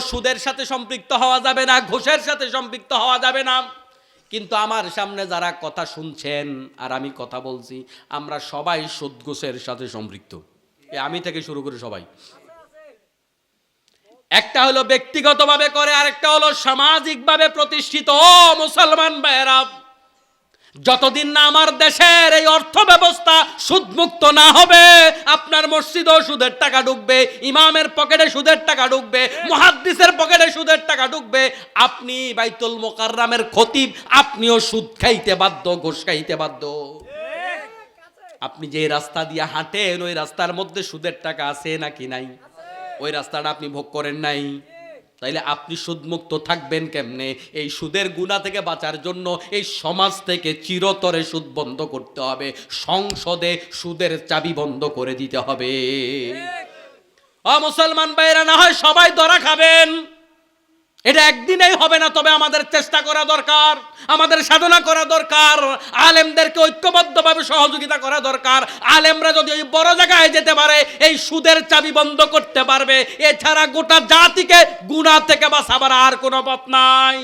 সুদের সাথে সম্পৃক্ত হওয়া যাবে না, ঘোষের সাথে সম্পৃক্ত হওয়া যাবে না। কিন্তু আমার সামনে যারা কথা শুনছেন, আর আমি কথা বলছি, আমরা সবাই সুদ ঘোষের সাথে সম্পৃক্ত। আমি থেকে শুরু করে সবাই। একটা হলো ব্যক্তিগতভাবে করে, আরেকটা হলো সামাজিকভাবে প্রতিষ্ঠিত মুসলমান ভাইয়েরা। যতদিন না আমার দেশের এই অর্থ ব্যবস্থা সুদমুক্ত না হবে, আপনার মসজিদও সুদের টাকা ঢুকবে, ইমামের পকেটে সুদের টাকা ঢুকবে, মুহাদ্দিসের পকেটে সুদের টাকা ঢুকবে, আপনি বাইতুল মোকাররামের খতিব, আপনিও সুদ খাইতে বাধ্য, ঘোষ খাইতে বাধ্য। আপনি যে রাস্তা দিয়ে হাঁটেন, ওই রাস্তার মধ্যে সুদের টাকা আছে নাকি নাই? ওই রাস্তাটা আপনি ভোগ করেন নাই? তাইলে আপনি সুদমুক্ত থাকবেন কেমনে? এই সুদের গুণা থেকে বাঁচার জন্য এই সমাজ থেকে চিরতরে সুদ বন্ধ করতে হবে। সংসদে সুদের চাবি বন্ধ করে দিতে হবে। অ মুসলমান ভাইরা না হয় সবাই ধরা খাবেন। এটা একদিনেই হবে না, তবে আমাদের চেষ্টা করা দরকার, আমাদের সাধনা করা দরকার, আলেমদেরকে ঐক্যবদ্ধভাবে সহযোগিতা করা দরকার। আলেমরা যদি ওই বড় জায়গায় যেতে পারে, এই সুদের চাবি বন্ধ করতে পারবে। এছাড়া গোটা জাতিকে গুণা থেকে বাঁচাবার আর কোনো পথ নাই।